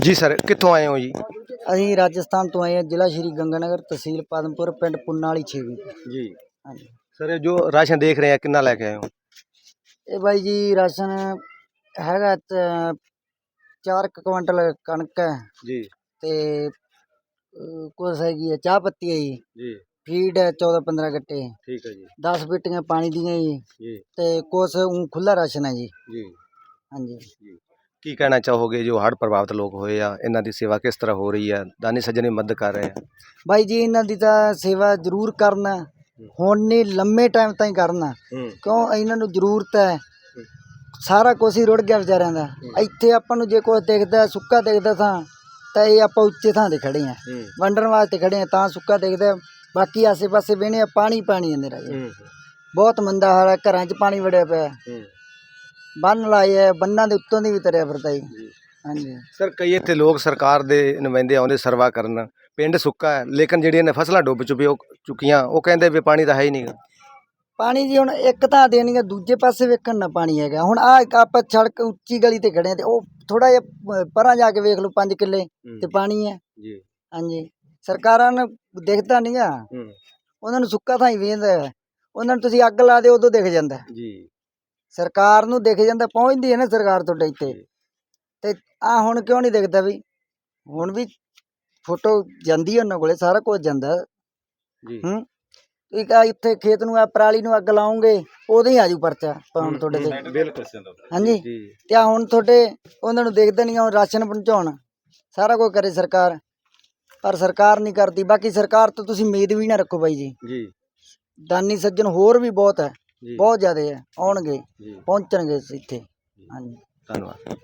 ਜੀ ਸਰ ਕਿੱਥੋਂ ਆਏ ਹੋ ਜੀ? ਅਸੀਂ ਰਾਜਸਥਾਨ ਤੋਂ ਆਏ ਹਾਂ ਜ਼ਿਲ੍ਹਾ ਸ਼੍ਰੀ ਗੰਗਾਨਗਰ ਤਹਿਸੀਲ ਪਦਮਪੁਰ ਪਿੰਡ ਪੁੰਨਾ ਵਾਲੀ ਛੇਵੀਂ। ਜੀ। ਹਾਂਜੀ। ਸਰ ਇਹ ਜੋ ਰਾਸ਼ਨ ਦੇਖ ਰਹੇ ਆ ਕਿੰਨਾ ਲੈ ਕੇ ਆਏ ਹੋ? ਇਹ ਬਾਈ ਜੀ ਰਾਸ਼ਨ ਹੈਗਾ ਤ- ਚਾਰ ਕੁ ਕੁਇੰਟਲ ਕਣਕ ਹੈ। ਜੀ। ਤੇ ਕੁਛ ਹੈਗੀ ਹੈ ਚਾਹ ਪੱਤੀ ਹੈ ਜੀ। ਜੀ। ਫੀਡ ਹੈ 14 15 ਗੱਟੇ। ਠੀਕ ਹੈ ਜੀ। 10 ਪੇਟੀਆਂ ਪਾਣੀ ਦੀਆਂ ਜੀ। ਤੇ ਕੁਛ ਊਂ ਖੁੱਲਾ ਰਾਸ਼ਨ ਹੈ ਜੀ। ਜੀ। ਹਾਂਜੀ। ਕੀ ਕਹਿਣਾ ਚਾਹੋਗੇ ਜੋ ਹੜ੍ਹ ਪ੍ਰਭਾਵਿਤ ਲੋਕ ਹੋਏ ਆ? ਇਹਨਾਂ ਦੀ ਸੇਵਾ ਕਿਸ ਤਰ੍ਹਾਂ ਹੋ ਰਹੀ ਹੈ ਦਾਨੀ ਸੱਜਣ ਦੀ ਮਦਦ ਕਰ ਰਹੇ ਆ। ਬਾਈ ਜੀ ਇਹਨਾਂ ਦੀ ਤਾਂ ਸੇਵਾ ਜ਼ਰੂਰ ਕਰਨਾ। ਹੁਣ ਨਹੀਂ ਲੰਮੇ ਟਾਈਮ ਤਾਈਂ ਕਰਨਾ। ਹੂੰ। ਕਿਉਂ? ਇਹਨਾਂ ਨੂੰ ਜ਼ਰੂਰਤ ਹੈ। ਸਾਰਾ ਕੁਛ ਹੀ ਰੁੜ ਗਿਆ ਵਿਚਾਰਿਆਂ ਦਾ। ਇੱਥੇ ਆਪਾਂ ਨੂੰ ਜੇ ਕੁਛ ਦਿਖਦਾ ਸੁੱਕਾ ਦਿਖਦਾ ਤਾਂ ਤਾਂ ਇਹ ਆਪਾਂ ਉੱਚੇ ਥਾਂ ਤੇ ਖੜੇ ਆ ਹੂੰ। ਵੰਡਣ ਵਾਸਤੇ ਖੜੇ ਆ ਤਾਂ ਸੁੱਕਾ ਦਿਖਦਾ। ਬਾਕੀ ਆਸੇ-ਪਾਸੇ ਵੇਣੇ ਆ ਪਾਣੀ ਪਾਣੀ ਅੰਦਰ ਆ ਜੀ। ਹੂੰ। ਬਹੁਤ ਮੰਦਾ ਹਾਲ ਹੈ ਘਰਾਂ 'ਚ ਪਾਣੀ ਵੜਿਆ ਪਿਆ। ਹੂੰ। ਬੰਨ ਲਾਏ ਆ ਬੰਨਾਂ ਦੇ ਉੱਤੋਂ ਦੀ ਵੀ ਤਰਿਆ ਫਿਰਦਾ ਜੀ। ਹਾਂਜੀ। ਸਰ ਕਈ ਇੱਥੇ ਲੋਕ ਸਰਕਾਰ ਦੇ ਨੁਮਾਇੰਦੇ ਆਉਂਦੇ ਸਰਵਾ ਕਰਨ। ਪਿੰਡ ਸੁੱਕਾ ਹੈ ਲੇਕਿਨ ਜਿਹੜੀਆਂ ਨੇ ਫਸਲਾਂ ਡੁੱਬ ਚੁੱਕੀ ਉਹ ਚੁੱਕੀਆਂ ਉਹ ਕਹਿੰਦੇ ਵੀ ਪਾਣੀ ਤਾਂ ਹੈ ਹੀ ਨਹੀਂਗਾ ਪਾਣੀ ਜੀ ਹੁਣ ਇੱਕ ਤਾਂ ਦੇਣਗੇ ਦੂਜੇ ਪਾਸੇ ਵੇਖਣ ਨਾ ਪਾਣੀ ਹੈਗਾ। ਹੁਣ ਆ ਆਪਾਂ ਸੜਕ ਉੱਚੀ ਗਲੀ ਤੇ ਖੜੇ ਆ ਤੇ ਉਹ ਥੋੜਾ ਜਿਹਾ ਪਰਾਂ ਜਾ ਕੇ ਵੇਖ ਲਓ 5 ਕਿੱਲੇ ਤੇ ਪਾਣੀ ਹੈ ਜੀ। ਹਾਂਜੀ। ਸਰਕਾਰਾਂ ਨੂੰ ਦਿਖਦਾ ਨਹੀਂਗਾ ਹੂੰ। ਉਹਨਾਂ ਨੂੰ ਸੁੱਕਾ ਥਾਂ ਹੀ ਵੇਂਦਾ ਉਹਨਾਂ ਨੂੰ ਤੁਸੀਂ ਅੱਗ ਲਾ ਦਿਓ ਉਦੋਂ ਦਿਖ ਜਾਂਦਾ। ਜੀ। ਸਰਕਾਰ ਨੂੰ ਦਿਖ ਜਾਂਦਾ ਪਹੁੰਚਦੀ ਹੈ ਨਾ ਸਰਕਾਰ ਤੁਹਾਡੇ ਇੱਥੇ। ਤੇ ਆ ਹੁਣ ਕਿਉਂ ਨਹੀਂ ਦਿਖਦਾ ਵੀ? ਹੁਣ ਵੀ ਫੋਟੋ ਜਾਂਦੀ ਹੈ ਉਹਨਾਂ ਕੋਲੇ ਸਾਰਾ ਕੁਝ ਜਾਂਦਾ। ਜੀ। ਹੂੰ? ਇੱਕ ਆ ਇੱਥੇ ਖੇਤ ਨੂੰ ਆ ਪਰਾਲੀ ਨੂੰ ਅੱਗ ਲਾਉਂਗੇ ਉਦੋਂ ਹੀ ਆਜੂ ਪਰਚਾ ਪਾਉਣ ਤੁਹਾਡੇ ਤੇ। ਬਿਲਕੁਲ ਹਾਂਜੀ? ਤੇ ਆ ਹੁਣ ਤੁਹਾਡੇ ਉਹਨਾਂ ਨੂੰ ਦੇਖਦੇ ਨਹੀਂ ਆ ਰਾਸ਼ਨ ਪਹੁੰਚਾਉਣ। ਸਾਰਾ ਕੁਝ ਕਰੇ ਸਰਕਾਰ। ਪਰ ਸਰਕਾਰ ਨਹੀਂ ਕਰਦੀ। ਬਾਕੀ ਸਰਕਾਰ ਤੋਂ ਤੁਸੀਂ ਉਮੀਦ ਵੀ ਨਾ ਰੱਖੋ ਬਾਈ ਜੀ। ਜੀ। ਦਾਨੀ ਸੱਜਣ ਹੋਰ ਵੀ ਬਹੁਤ ਹੈ। ਬਹੁਤ ਜ਼ਿਆਦੇ ਹੈ। ਆਉਣਗੇ ਪਹੁੰਚਣਗੇ ਇੱਥੇ। ਹਾਂਜੀ। ਧੰਨਵਾਦ।